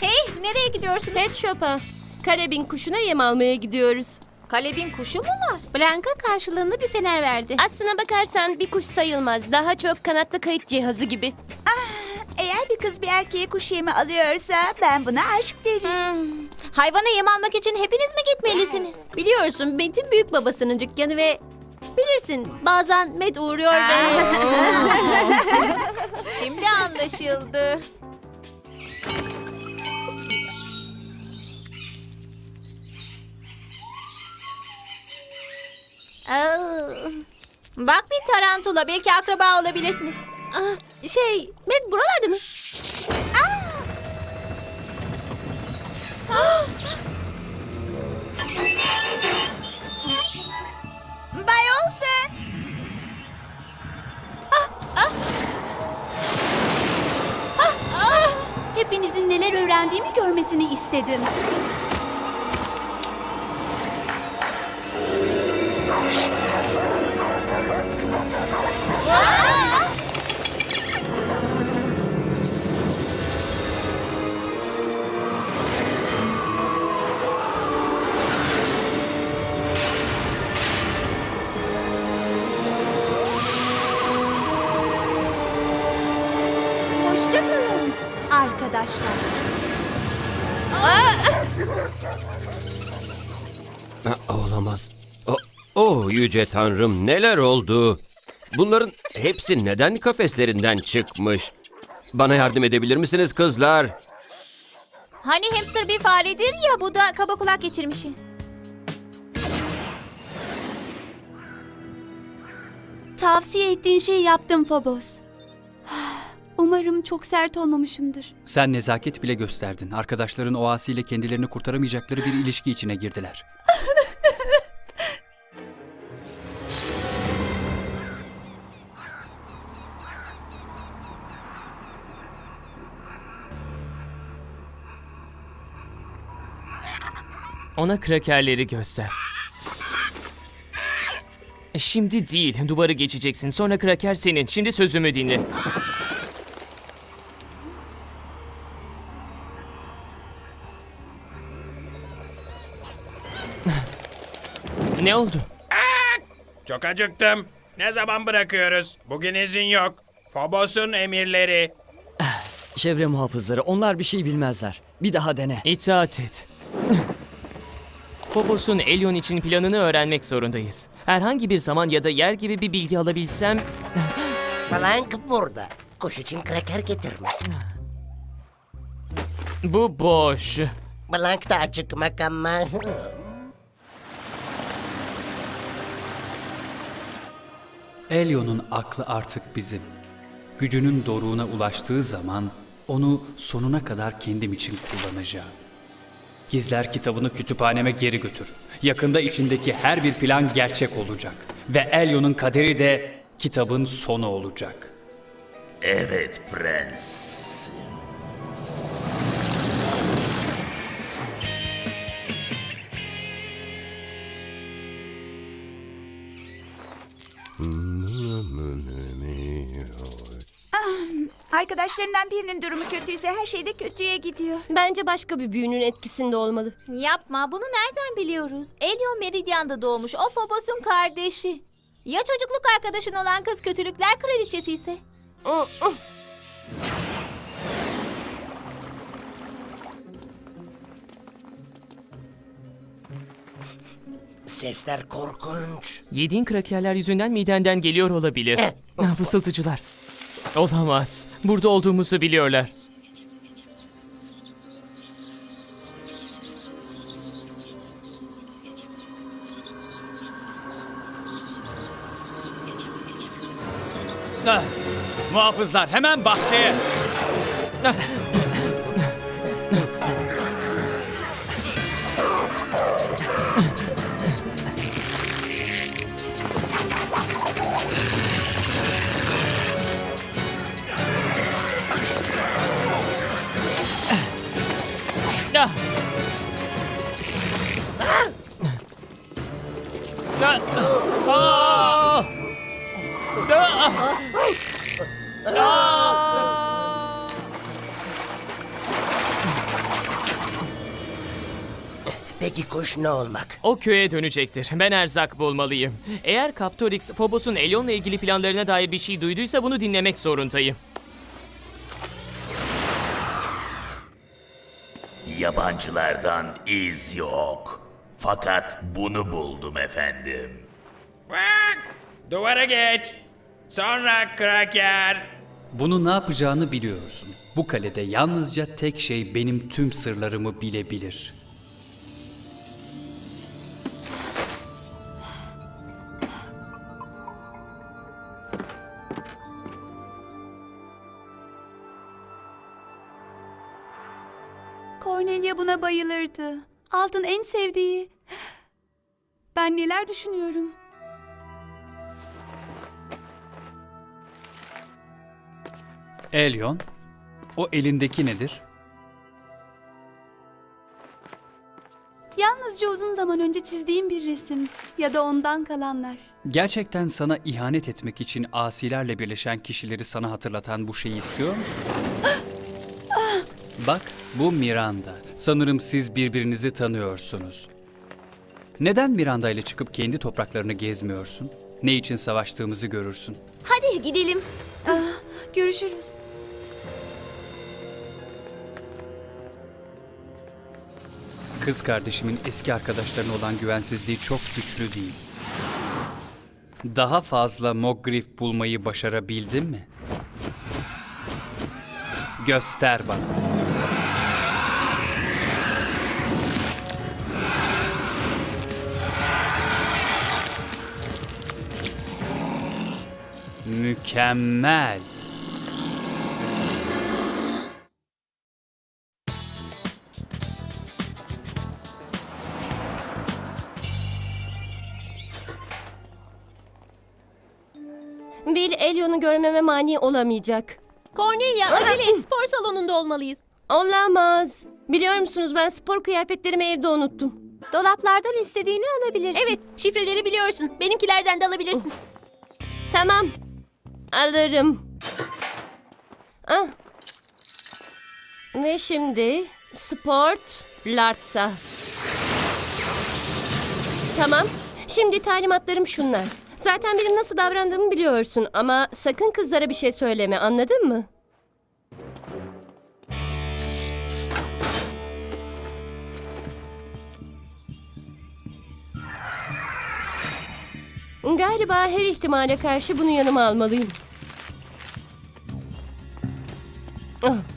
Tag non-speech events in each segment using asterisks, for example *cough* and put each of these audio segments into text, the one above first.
Hey nereye gidiyorsunuz? Pet Shop'a. Karabin kuşuna yem almaya gidiyoruz. Kalebin kuşu mu var? Blanka karşılığında bir fener verdi. Aslına bakarsan bir kuş sayılmaz. Daha çok kanatlı kayıt cihazı gibi. Eğer bir kız bir erkeğe kuş yemi alıyorsa ben buna aşk derim. Hayvana yem almak için hepiniz mi gitmelisiniz? Biliyorsun Metin büyük babasının dükkanı ve bilirsin bazen Met uğruyor ve... *laughs* Şimdi anlaşıldı. Bak bir tarantula belki akraba olabilirsiniz. ah, şey Met buralarda mı? Bay Olsen. Hepinizin neler öğrendiğimi görmesini istedim. Olamaz. O, oh yüce tanrım neler oldu? Bunların hepsi neden kafeslerinden çıkmış? Bana yardım edebilir misiniz kızlar? Hani hamster bir faredir ya bu da kaba kulak geçirmişi. Tavsiye ettiğin şeyi yaptım Phobos. *sighs* Umarım çok sert olmamışımdır. Sen nezaket bile gösterdin. Arkadaşların o asiyle kendilerini kurtaramayacakları bir ilişki içine girdiler. Ona krakerleri göster. Şimdi değil, duvarı geçeceksin. Sonra kraker senin. Şimdi sözümü dinle. *laughs* Ne oldu? Çok acıktım. Ne zaman bırakıyoruz? Bugün izin yok. Phobos'un emirleri. Çevre muhafızları onlar bir şey bilmezler. Bir daha dene. İtaat et. Phobos'un Elion için planını öğrenmek zorundayız. Herhangi bir zaman ya da yer gibi bir bilgi alabilsem... *gasps* Blank burada. Kuş için kraker getirmiş. *gasps* Bu boş. Blank da acıkmak ama... Elion'un aklı artık bizim. Gücünün doruğuna ulaştığı zaman onu sonuna kadar kendim için kullanacağım. Gizler kitabını kütüphaneme geri götür. Yakında içindeki her bir plan gerçek olacak. Ve Elion'un kaderi de kitabın sonu olacak. Evet prens. Arkadaşlarından birinin durumu kötüyse her şey de kötüye gidiyor. Bence başka bir büyünün etkisinde olmalı. Yapma bunu nereden biliyoruz? Elion Meridian'da doğmuş o Phobos'un kardeşi. Ya çocukluk arkadaşın olan kız kötülükler kraliçesi ise? Sesler korkunç. Yediğin krakerler yüzünden midenden geliyor olabilir. Ah, Fısıltıcılar. Olamaz. Burada olduğumuzu biliyorlar. Ah, muhafızlar hemen bahçeye. Ah! Peki kuş ne olmak? O köye dönecektir. Ben erzak bulmalıyım. Eğer Kaptorix, Phobos'un Elion'la ilgili planlarına dair bir şey duyduysa bunu dinlemek zorundayım. Yabancılardan iz yok. Fakat bunu buldum efendim. Duvara geç. Sonra kraker. Bunu ne yapacağını biliyorsun. Bu kalede yalnızca tek şey benim tüm sırlarımı bilebilir. Cornelia buna bayılırdı. Altın en sevdiği. Ben neler düşünüyorum? Elyon, o elindeki nedir? Yalnızca uzun zaman önce çizdiğim bir resim. Ya da ondan kalanlar. Gerçekten sana ihanet etmek için asilerle birleşen kişileri sana hatırlatan bu şeyi istiyor musun? Bak, bu Miranda. Sanırım siz birbirinizi tanıyorsunuz. Neden Miranda ile çıkıp kendi topraklarını gezmiyorsun? Ne için savaştığımızı görürsün. Hadi gidelim. Görüşürüz. Kız kardeşimin eski arkadaşlarına olan güvensizliği çok güçlü değil. Daha fazla Mogriff bulmayı başarabildin mi? Göster bana. Mükemmel. Bill Elion'u görmeme mani olamayacak. Cornelia, acele spor salonunda olmalıyız. Olamaz. Biliyor musunuz ben spor kıyafetlerimi evde unuttum. Dolaplardan istediğini alabilirsin. Evet, şifreleri biliyorsun. Benimkilerden de alabilirsin. Tamam. Alırım. Ah. Ve şimdi sport Lartsa. Tamam. Şimdi talimatlarım şunlar. Zaten benim nasıl davrandığımı biliyorsun ama sakın kızlara bir şey söyleme anladın mı? Galiba her ihtimale karşı bunu yanıma almalıyım. Ah.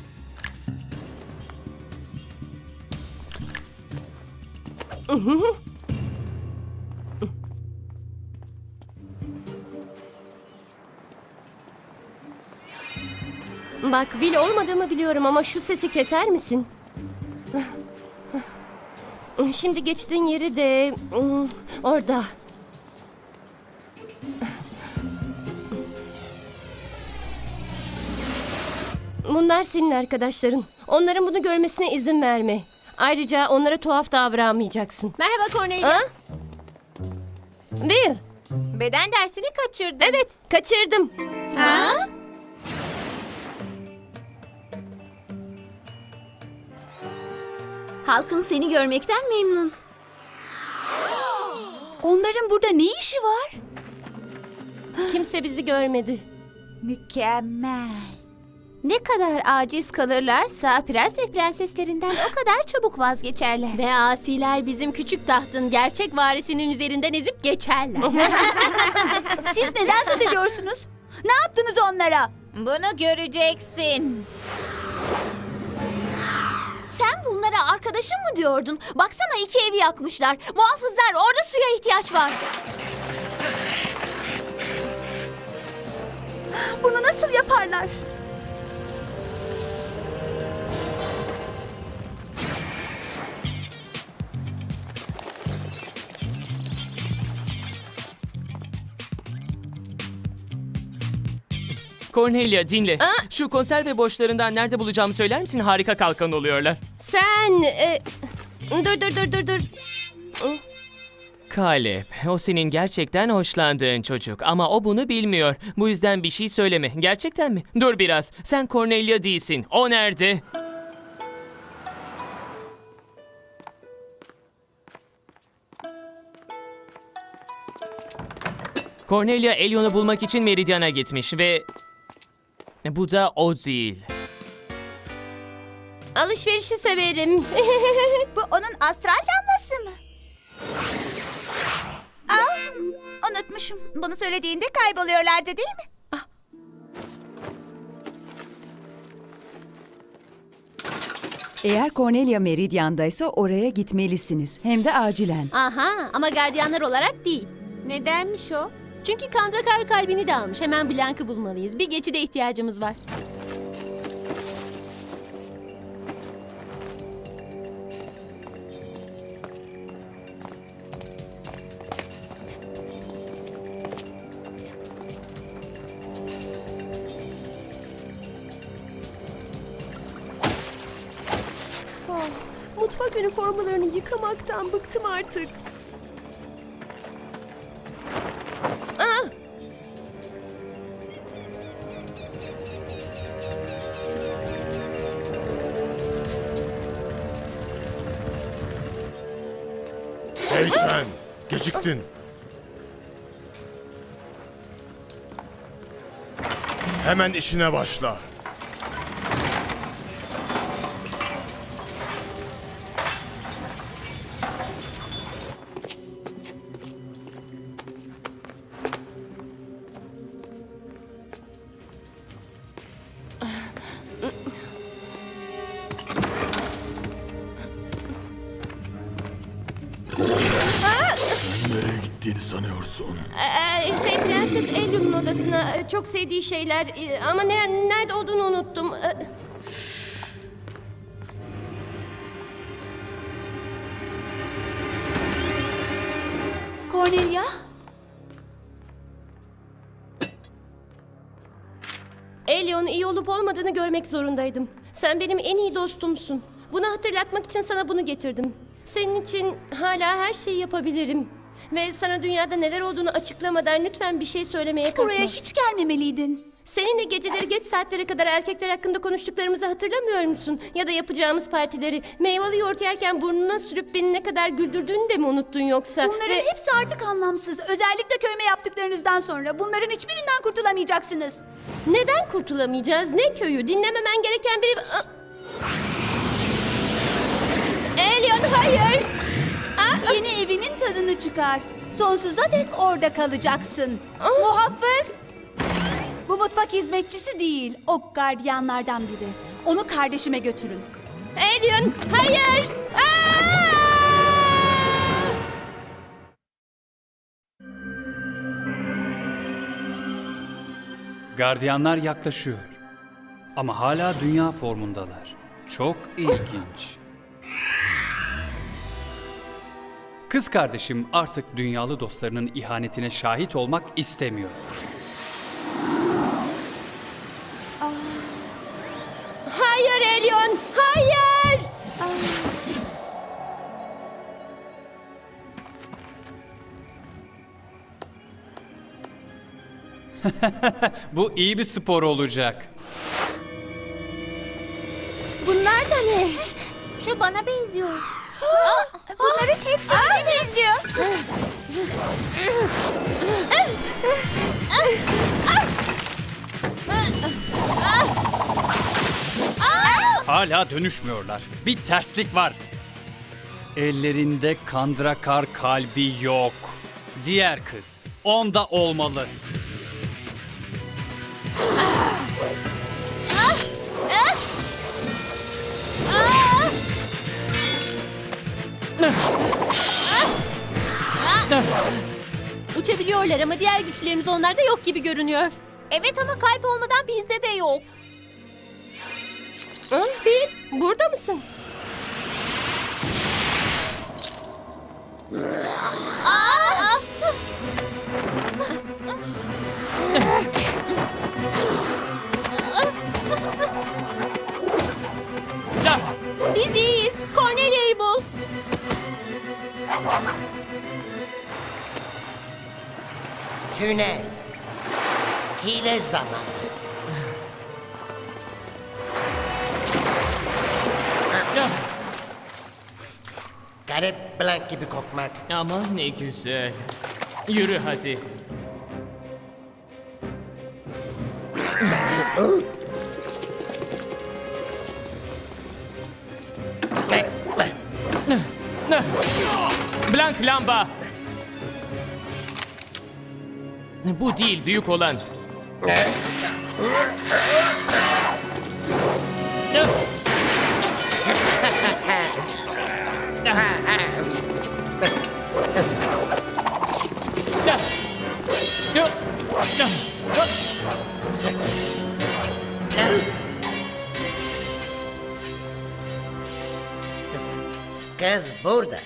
Bill olmadığımı biliyorum ama şu sesi keser misin? Şimdi geçtiğin yeri de hmm, orada. Bunlar senin arkadaşların. Onların bunu görmesine izin verme. Ayrıca onlara tuhaf davranmayacaksın. Merhaba Cornelia. Ha? Bill. Beden dersini kaçırdın. Evet, kaçırdım. Ha? Halkın seni görmekten memnun. Onların burada ne işi var? Kimse bizi görmedi. Mükemmel. Ne kadar aciz kalırlarsa prens ve prenseslerinden o kadar çabuk vazgeçerler. Ve asiler bizim küçük tahtın gerçek varisinin üzerinden ezip geçerler. *laughs* Siz neden söz ediyorsunuz? Ne yaptınız onlara? Bunu göreceksin. Bunlara arkadaşım mı diyordun? Baksana iki evi yakmışlar. Muhafızlar orada suya ihtiyaç var. Bunu nasıl yaparlar? Cornelia dinle. Aa! Şu konserve boşlarından nerede bulacağımı söyler misin? Harika kalkan oluyorlar. Sen... e, dur dur dur dur dur. Kalep, o senin gerçekten hoşlandığın çocuk ama o bunu bilmiyor. Bu yüzden bir şey söyleme. Gerçekten mi? Dur biraz. Sen Cornelia değilsin. O nerede? Cornelia Elion'u bulmak için Meridian'a gitmiş ve bu da o değil. Alışverişi severim. *laughs* Bu onun astral lambası mı? Aa, unutmuşum. Bunu söylediğinde kayboluyorlardı değil mi? Eğer Cornelia Meridian'daysa oraya gitmelisiniz. Hem de acilen. Aha ama gardiyanlar olarak değil. Nedenmiş o? Çünkü Kandrakar kalbini de almış. Hemen Blank'ı bulmalıyız. Bir geçide ihtiyacımız var. Mutfak üniformalarını yıkamaktan bıktım artık. Geciktin. Hemen işine başla. Gittiğini sanıyorsun? e, şey Prenses Elion'un odasına e, çok sevdiği şeyler e, ama ne, nerede olduğunu unuttum. E, Cornelia? Elion'un iyi olup olmadığını görmek zorundaydım. Sen benim en iyi dostumsun. Bunu hatırlatmak için sana bunu getirdim. Senin için hala her şeyi yapabilirim. Ve sana dünyada neler olduğunu açıklamadan lütfen bir şey söylemeye kalkma. Buraya hiç gelmemeliydin. Seninle geceleri geç saatlere kadar erkekler hakkında konuştuklarımızı hatırlamıyor musun? Ya da yapacağımız partileri, meyveli yoğurt yerken burnuna sürüp beni ne kadar güldürdüğünü de mi unuttun yoksa? Bunların Ve- hepsi artık anlamsız. Özellikle köyme yaptıklarınızdan sonra. Bunların hiçbirinden kurtulamayacaksınız. Neden kurtulamayacağız? Ne köyü? Dinlememen gereken biri... Elion hayır! Yeni evinin tadını çıkar. Sonsuza dek orada kalacaksın. Muhafız! Bu mutfak hizmetçisi değil, o gardiyanlardan biri. Onu kardeşime götürün. Elion hayır! Aa! Gardiyanlar yaklaşıyor. Ama hala dünya formundalar. Çok ilginç. Kız kardeşim artık dünyalı dostlarının ihanetine şahit olmak istemiyor. Hayır Elion! Hayır! *laughs* Bu iyi bir spor olacak. Bunlar da ne? Şu bana benziyor. Aa, bunların hepsi bize benziyor. Hala dönüşmüyorlar. Bir terslik var. Ellerinde kandrakar kalbi yok. Diğer kız. Onda olmalı. Uçabiliyorlar ama diğer güçlerimiz onlarda yok gibi görünüyor. Evet ama kalp olmadan bizde de yok. Hı, Fil, burada mısın? Aa! Biz iyiyiz. Cornelia'yı bul. Tünel. Hile zamanı. Garip blank gibi kokmak. Ama ne güzel. Yürü hadi. Blank lamba. Bu değil büyük olan. Kız burada.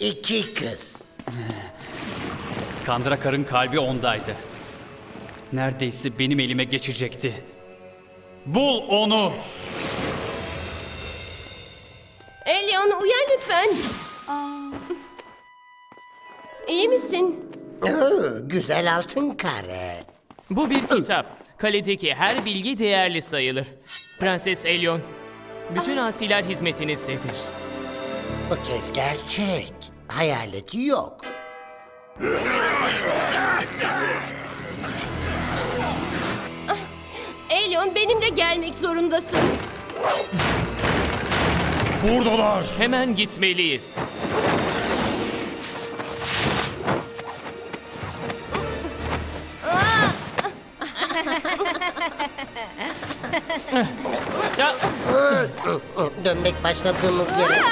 İki kız. Kandrakar'ın kalbi ondaydı. Neredeyse benim elime geçecekti. Bul onu! Elyon uyan lütfen. İyi misin? Oo, güzel altın kare. Bu bir kitap. Kaledeki her bilgi değerli sayılır. Prenses Elyon, bütün asiler hizmetinizdedir. Bu kez gerçek. Hayaleti yok. Elyon benimle gelmek zorundasın. Buradalar. Hemen gitmeliyiz. Dönmek başladığımız yere.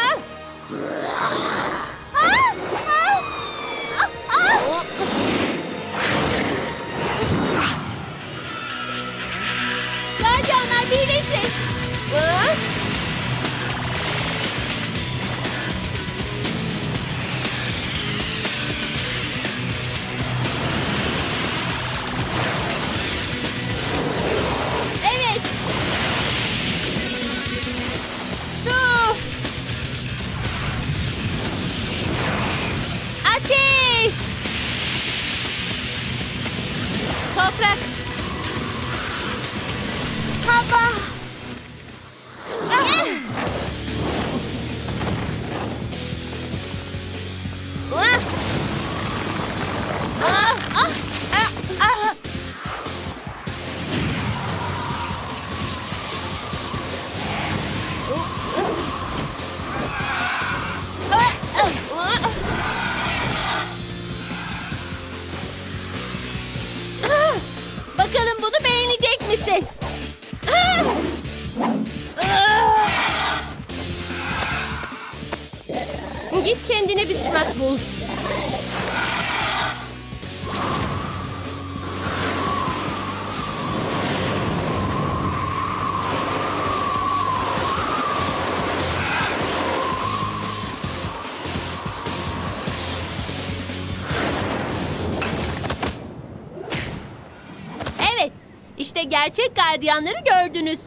Evet, işte gerçek gardiyanları gördünüz.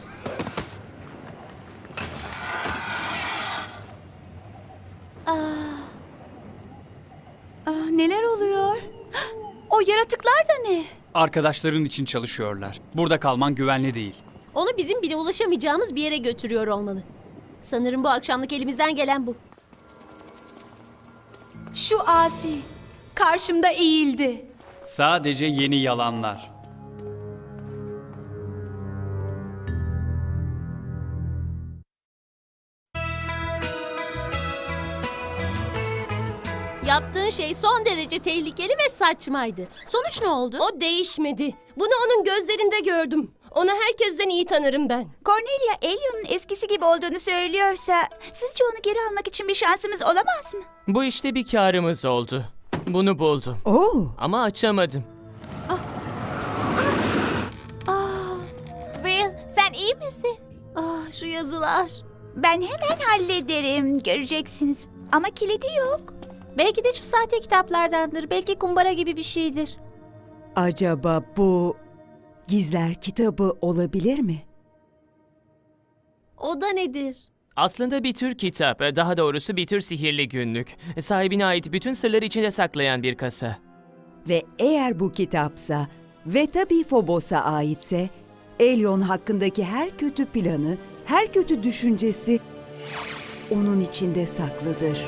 Ah, neler oluyor? O yaratıklar da ne? Arkadaşların için çalışıyorlar. Burada kalman güvenli değil. Onu bizim bile ulaşamayacağımız bir yere götürüyor olmalı. Sanırım bu akşamlık elimizden gelen bu. Şu asi. Karşımda eğildi. Sadece yeni yalanlar. Şey son derece tehlikeli ve saçmaydı. Sonuç ne oldu? O değişmedi. Bunu onun gözlerinde gördüm. Onu herkesten iyi tanırım ben. Cornelia Elion'un eskisi gibi olduğunu söylüyorsa sizce onu geri almak için bir şansımız olamaz mı? bu işte bir karımız oldu. Bunu buldum. Oo, Ama açamadım. Will, sen iyi misin? Ah, şu yazılar. Ben hemen hallederim. Göreceksiniz. Ama kilidi yok. Belki de şu sahte kitaplardandır. Belki kumbara gibi bir şeydir. acaba bu gizler kitabı olabilir mi? O da nedir? Aslında bir tür kitap, daha doğrusu bir tür sihirli günlük. Sahibine ait bütün sırları içinde saklayan bir kasa. Ve eğer bu kitapsa ve tabii Phobos'a aitse, Elion hakkındaki her kötü planı, her kötü düşüncesi onun içinde saklıdır.